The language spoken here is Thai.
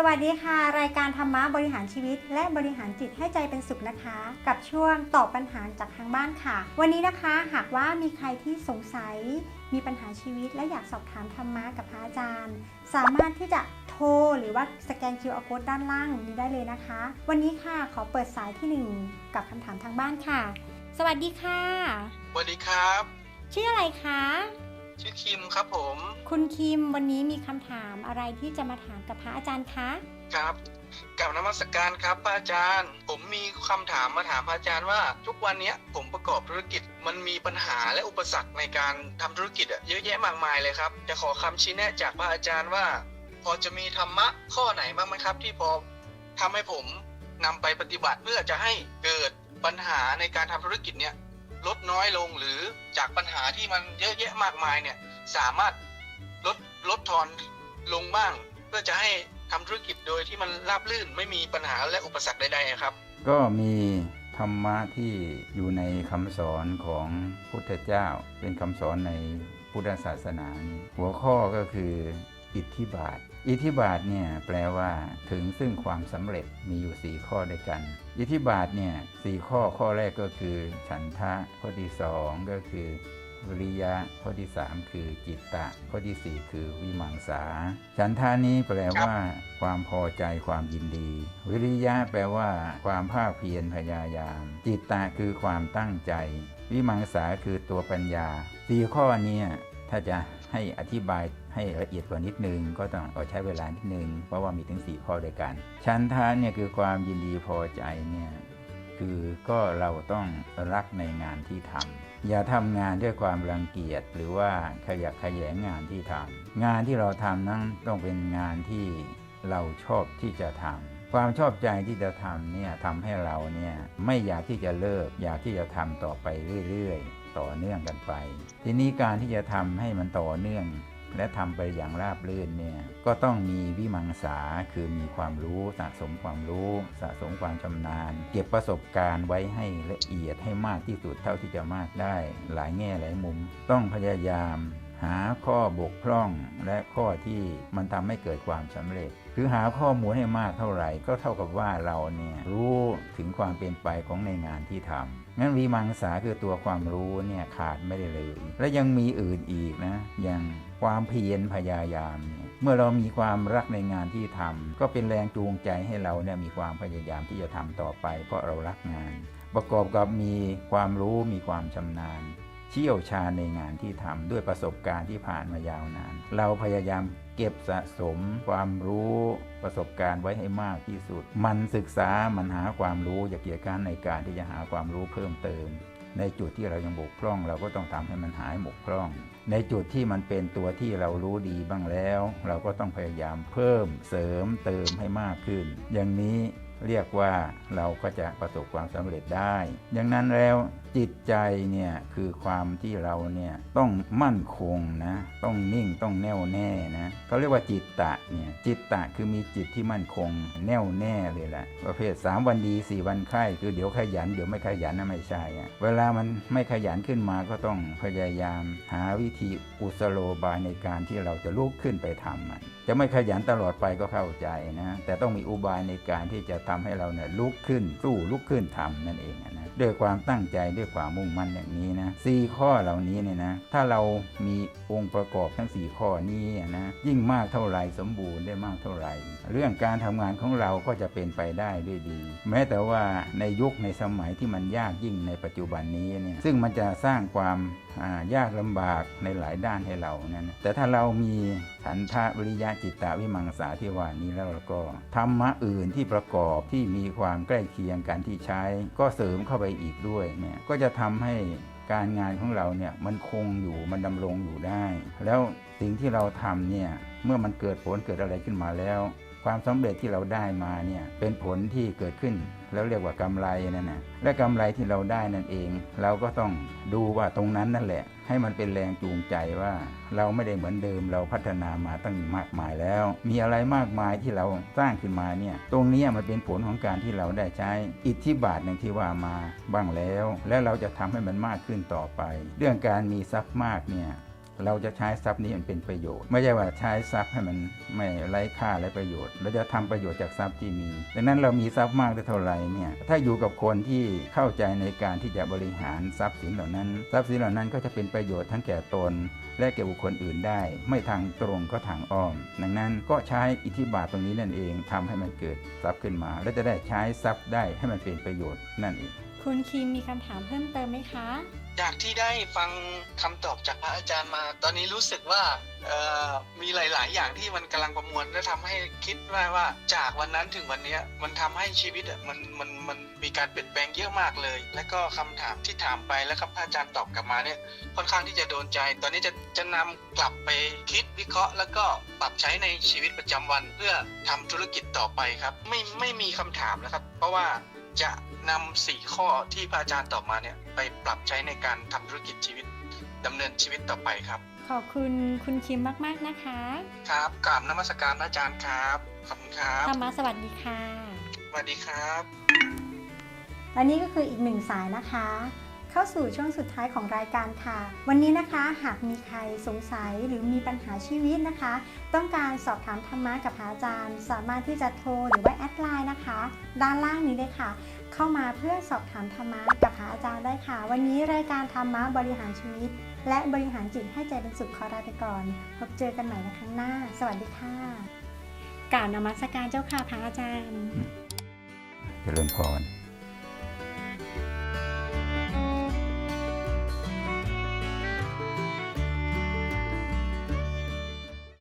สวัสดีค่ะ รายการธรรมะบริหารชีวิต และบริหารจิตให้ใจเป็นสุขนะคะ กับช่วงตอบปัญหาจากทางบ้านค่ะ วันนี้นะคะหากว่ามีใครที่สงสัย มีปัญหาชีวิต และอยากสอบถามธรรมะกับพระอาจารย์ สามารถที่จะโทรหรือว่าสแกน QR code ด้านล่างนี้ได้เลยนะคะ วันนี้ค่ะขอเปิดสายที่หนึ่งกับคำถามทางบ้านค่ะ สวัสดีค่ะ สวัสดีครับ ชื่ออะไรคะ ชื่อคิมครับผม คุณคิมวันนี้มีคำถามอะไรที่จะมาถามกับพระอาจารย์คะครับกล่าวนมัสการครับพระอาจารย์ ผมมีคำถามมาถามพระอาจารย์ว่า ทุกวันเนี้ยผมประกอบธุรกิจมันมีปัญหาและอุปสรรคในการทำธุรกิจอะเยอะแยะมากมายเลยครับ จะขอคำชี้แนะจากพระอาจารย์ว่า พอจะมีธรรมะข้อไหนบ้างไหมครับ ที่พอทำให้ผมนำไปปฏิบัติเพื่อจะให้เกิดปัญหาในการทำธุรกิจเนี้ย ลดน้อยลงหรือจากปัญหาที่มันเยอะแยะมากมายเนี่ยสามารถลดลดทอนลงบ้าง เพื่อจะให้ทำธุรกิจโดยที่มันราบรื่นไม่มีปัญหาและอุปสรรคใดๆครับ ก็มีธรรมะที่อยู่ในคำสอนของพุทธเจ้า เป็นคำสอนในพุทธศาสนานี้หัวข้อก็คือ อิทธิบาท อิทธิบาทเนี่ยแปลว่าถึงซึ่งความสำเร็จมีอยู่ 4 ข้อด้วยกัน อิทธิบาทเนี่ยสข้อข้อแรกก็คือ ฉันทะข้อที่สองก็คือวิริยะข้อที่ 3 คือจิตตะ ข้อทีสี่ 4 คือวิมังสา ฉันทานี้แปลว่า ความพอใจความยินดี วิริยะแปลว่า ความภาคเพียรพยายาม จิตตะคือความตั้งใจ วิมังสาคือตัวปัญญาสี่ข้อนี้ถ้าจะให้อธิบาย ให้ละเอียดกว่านิดนึง ก็ต้องอใช้เวลานิดนึง เพราะว่ามีถึง 4 ข้อด้วยกัน ชันทาเนี่ยคือความยินดีพอใจเนี่ยคือก็เราต้องรักในงานที่ทำอย่าทำงานด้วยความรังเกียจหรือว่าขยักขยแงงานที่ทำงานที่เราทำนั้นต้องเป็นงานที่เราชอบที่จะทำความชอบใจที่จะทำเนี่ยทำให้เราเนี่ยไม่อยากที่จะเลิก อยากที่จะทำต่อไปเรื่อย ๆ ต่อเนื่องกันไป ทีนี้การที่จะทำให้มันต่อเนื่อง และทำไปอย่างราบรื่นเนี่ยก็ต้องมีวิมังสาคือมีความรู้สะสมความรู้สะสมความชำนาญ เก็บประสบการณ์ไว้ให้ละเอียดให้มากที่สุดเท่าที่จะมากได้ หลายแง่หลายมุม ต้องพยายามหาข้อบกพร่องและข้อที่มันทำให้เกิดความสำเร็จ คือหาข้อมูลให้มากเท่าไหร่ ก็เท่ากับว่าเราเนี่ยรู้ถึงความเป็นไปของในงานที่ทำ งั้นวิมังสาคือตัวความรู้เนี่ยขาดไม่ได้เลย และยังมีอื่นอีกนะ อย่างความเพียรพยายามเยเมื่อเรามีความรักในงานที่ทำก็เป็นแรงจูงใจให้เราเนี่ยมีความพยายามที่จะทำต่อไป เพราะเรารักงาน ประกอบกับมีความรู้มีความชำนาญ เชี่ยวชาญในงานที่ทำด้วยประสบการณ์ที่ผ่านมายาวนาน เราพยายามเก็บสะสมความรู้ประสบการณ์ไว้ให้มากที่สุด มันศึกษามันหาความรู้อย่าเกียจการในการที่จะหาความรู้เพิ่มเติม ในจุดที่เรายังบกพร่อง เราก็ต้องทำให้มันหายบกพร่อง ในจุดที่มันเป็นตัวที่เรารู้ดีบ้างแล้ว เราก็ต้องพยายามเพิ่มเสริมเติมให้มากขึ้น อย่างนี้เรียกว่าเราก็จะประสบความสำเร็จได้ดังนั้นแล้ว จิตใจเนี่ยคือความที่เราเนี่ยต้องมั่นคงนะต้องนิ่งต้องแน่วแน่นะเขาเรียกว่าจิตตะเนี่ยจิตตะคือมีจิตที่มั่นคง แน่วแน่เลยแหละประเภท 3 วันดี 4 วันไข้คือเดี๋ยวขยัน เดี๋ยวไม่ขยันนะไม่ใช่อะเวลามันไม่ขยันขึ้นมาก็ต้องพยายาม หาวิธีอุสโลบายในการที่เราจะลุกขึ้นไปทำมันจะไม่ขยันตลอดไปก็เข้าใจนะแต่ต้องมีอุบายในการที่จะทำให้เราเนี่ยลุกขึ้นสู้ลุกขึ้นทำนั่นเองนะด้วยความตั้งใจด้วยความมุ่งมั่นอย่างนี้นะสี่ข้อเหล่านี้เนี่ยนะถ้าเรามีองค์ประกอบทั้ง 4 ข้อนี้นะยิ่งมากเท่าไหร่สมบูรณ์ได้มากเท่าไหร่ เรื่องการทำงานของเราก็จะเป็นไปได้ด้วยดี แม้แต่ว่าในยุคในสมัยที่มันยากยิ่งในปัจจุบันนี้เนี่ยซึ่งมันจะสร้างความ ยากลำบากในหลายด้านให้เรานั่นแต่ถ้าเรามีฉันทะวิริยะจิตตาวิมังสาที่ว่านี้แล้วก็ธรรมะอื่นที่ประกอบที่มีความใกล้เคียงกันที่ใช้ ก็เสริมเข้าไปอีกด้วยเนี่ยก็จะทำให้การงานของเราเนี่ยมันคงอยู่มันดำรงอยู่ได้ แล้วสิ่งที่เราทำเนี่ยเมื่อมันเกิดผลเกิดอะไรขึ้นมาแล้ว ความสำเร็จที่เราได้มาเนี่ยเป็นผลที่เกิดขึ้น แล้วเรียกว่ากำไรนั่นนะและกำไรที่เราได้นั่นเอง เราก็ต้องดูว่าตรงนั้นนั่นแหละ ให้มันเป็นแรงจูงใจว่า เราไม่ได้เหมือนเดิมเราพัฒนามาตั้งมากมายแล้ว มีอะไรมากมายที่เราสร้างขึ้นมาเนี่ยตรงนี้มันเป็นผลของการที่เราได้ใช้ อิทธิบาทอย่งที่ว่ามาบ้างแล้ว และเราจะทำให้มันมากขึ้นต่อไป เรื่องการมีทรัพย์มากเนี่ย เราจะใช้ทรัพย์นี้มันเป็นประโยชน์ ไม่ใช่ว่าใช้ทรัพย์ให้มันไม่ไร้ค่าและประโยชน์ เราจะทำประโยชน์จากทรัพย์ที่มี ดังนั้นเรามีทรัพย์มากได้เท่าไหร่เนี่ยถ้าอยู่กับคนที่เข้าใจในการที่จะบริหารทรัพย์สินเหล่านั้น ทรัพย์สินเหล่านั้นก็จะเป็นประโยชน์ทั้งแก่ตน และแก่บุคคลอื่นได้ ไม่ทางตรงก็ทางอ้อม ดังนั้นก็ใช้อิทธิบาทตรงนี้นั่นเองทำให้มันเกิดทรัพย์ขึ้นมา และจะได้ใช้ทรัพย์ได้ให้มันเป็นประโยชน์นั่นเอง คุณคิมมีคำถามเพิ่มเติมไหมคะ จากที่ได้ฟังคำตอบจากพระอาจารย์มา ตอนนี้รู้สึกว่าออมีหลาย ๆ อย่างที่มันกำลังประมวลและทำให้คิดว่าว่า จากวันนั้นถึงวันนี้มันทำให้ชีวิตมันมันมันมีการเปลี่ยนแปลงเยอะมากเลย แล้วก็คำถามที่ถามไปแล้วครับพระอาจารย์ตอบกลับมาเนี่ยค่อนข้างที่จะโดนใจ ตอนนี้จะจะนำกลับไปคิดวิเคราะห์ แล้วก็ปรับใช้ในชีวิตประจำวัน เพื่อทำธุรกิจต่อไปครับ ไม่ไม่มีคำถามแล้วครับ เพราะว่า จะนำสี่ข้อที่พระอาจารย์ตอบมาเนี่ยไปปรับใช้ในการทำธุรกิจชีวิตดำเนินชีวิตต่อไปครับ ขอบคุณคุณคิมมาก ๆ นะคะ ครับกราบนมัสการพระอาจารย์ครับขอบคุณครับธรรมะสวัสดีค่ะ สวัสดีครับ และนี่ก็คืออีกหนึ่งสายนะคะ เข้าสู่ช่วงสุดท้ายของรายการค่ะ วันนี้นะคะหากมีใครสงสัยหรือมีปัญหาชีวิตนะคะ ต้องการสอบถามธรรมะกับพระอาจารย์ สามารถที่จะโทรหรือว่าแอดไลน์นะคะ ด้านล่างนี้เลยค่ะ เข้ามาเพื่อสอบถามธรรมะกับพระอาจารย์ได้ค่ะ วันนี้รายการธรรมะบริหารชีวิต และบริหารจิตให้ใจเป็นสุขขอลาไปก่อน พบเจอกันใหม่ในครั้งหน้า สวัสดีค่ะกล่าวนมัสการเจ้าค่ะพระอาจารย์เจริญพร